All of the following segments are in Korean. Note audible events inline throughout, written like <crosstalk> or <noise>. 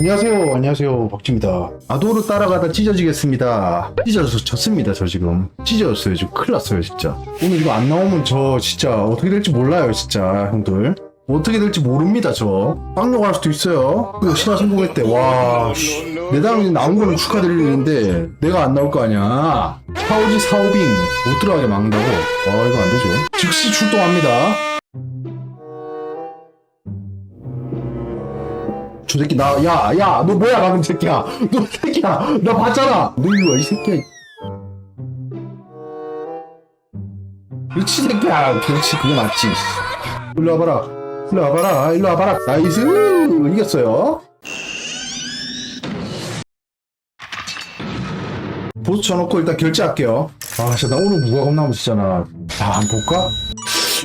안녕하세요. 안녕하세요. 박지입니다. 아도로 따라가다 찢어지겠습니다. 찢어져서 졌습니다. 저 지금. 찢어졌어요. 지금 큰일 났어요. 진짜. 오늘 이거 안 나오면 저 진짜 어떻게 될지 몰라요. 진짜 형들. 어떻게 될지 모릅니다. 저. 빵력 할 수도 있어요. 그 신화 성공할 때. 와. 씨. 내 다음에 나온 거는 축하드리는데 내가 안 나올 거 아니야. 파우지 사오빙 못 들어가게 막는다고. 와 이거 안 되죠. 즉시 출동합니다. 저 새끼 나 야 야 너 뭐야 방금 새끼야. <laughs> 너 새끼야. 나 봤잖아. 너 이리 와이 새끼야. 미친 새끼야. 그렇지 그게 맞지. 일로 와봐라. 일로 와봐라. 일로 와봐라. 나이스. 이겼어요. 보스 쳐놓고 일단 결제할게요. 아 진짜 나 오늘 무과금 나면 진짜 나자안 볼까?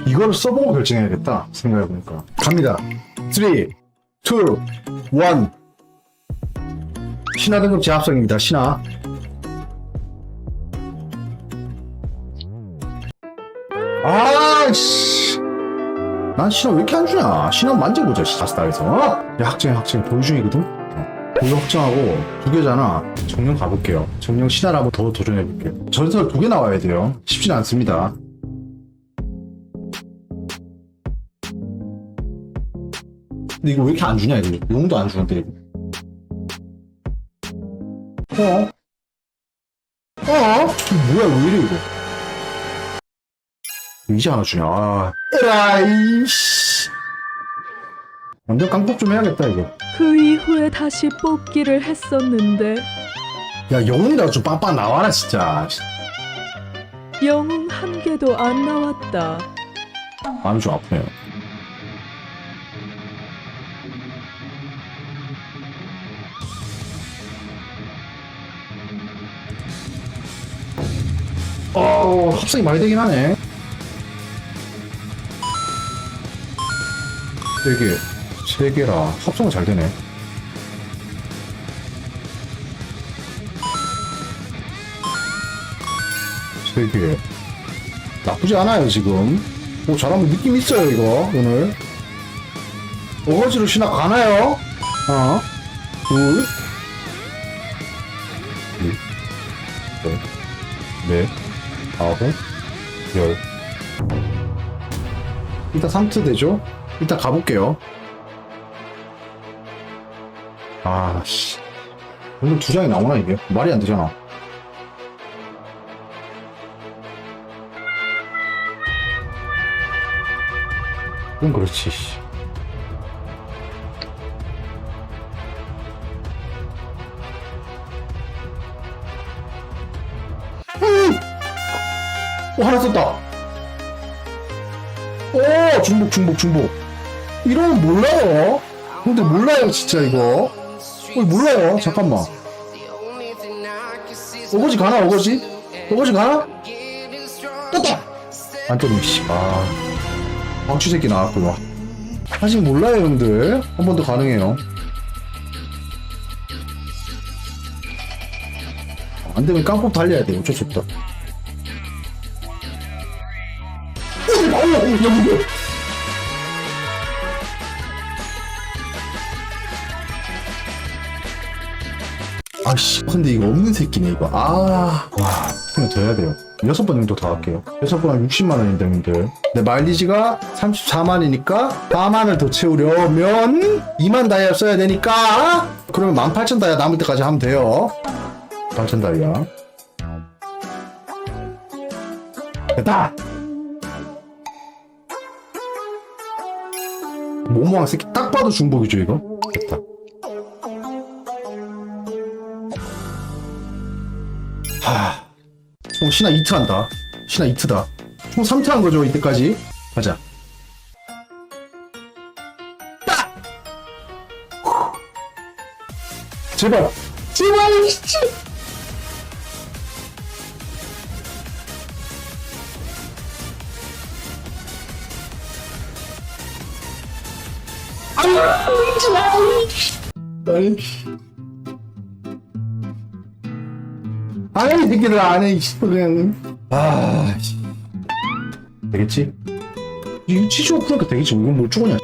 이걸 써보고 결정해야겠다. 생각해보니까. 갑니다. 3 2 1 신화 등급 제압성입니다. 신화. 아씨. 난 신화 왜 이렇게 안 주냐? 신화 만져보자 시스타에서. 야 학생 학생 보유 중이거든? 어, 보유 확정하고 두 개잖아. 정령 가볼게요. 정령 한번 더 도전해볼게요. 전설 두 개 나와야 돼요. 쉽진 않습니다 근데 이거 왜 이렇게 안 주냐 이거? 용도 안 주는데. 이거 어? 어? 이거 뭐야 왜 이래 이거? 이제 하나 주냐? 아 에라이씨. 완전 깡폭 좀 해야겠다 이거. 그 이후에 다시 뽑기를 했었는데. 야 영웅이라도 좀 빡빡 나와라 진짜. 영웅 한 개도 안 나왔다. 마음이 좀 아프네요 어 합성이 많이 되긴 하네. 세 개. 세 개라. 합성은 잘 되네. 세 개. 나쁘지 않아요 지금. 오 잘하면 느낌 있어요 이거 오늘. 어거지로 신화 가나요? 하나 둘 아홉, 열. 일단 3트 되죠? 일단 가볼게요. 아씨. 오늘 두 장이 나오나 이게? 말이 안 되잖아. 그럼 그렇지 오 하나 썼다. 오 중복 중복 중복. 이러면 몰라요. 근데 몰라요 진짜 이거. 어, 몰라요. 잠깐만. 어거지 가나 어거지? 어거지 가나? 떴다! 안 떴네 씨아. 방추 새끼 나왔구나. 아직 몰라요 형들. 한 번 더 가능해요. 안 되면 깡폭 달려야 돼 어쩔 수 없다 야, 뭐야. 아씨. 근데 이거 없는 새끼네 이거. 아와 그냥 더 해야 돼요. 여섯 번 정도 더 할게요. 여섯 번한 60만 원인데 형들 내 마일리지가 34만이니까 4만을 더 채우려면 2만 다이아 써야 되니까. 그러면 18,000 다이아 남을 때까지 하면 돼요. 8,000 다이아 됐다 모모한 새끼 딱 봐도 중복이죠 이거 됐다 하. 총 신화 2트 한다. 신화 2트다. 총 3트 한 거죠, 이때까지. 가자. 딱! 후. 제발! 제발! 진짜! 아이. 아이 새끼들 안해 이씨 그냥 아 씨. 되겠지? 이거 치즈 오프니까 되겠지 이건 뭘 쪼냐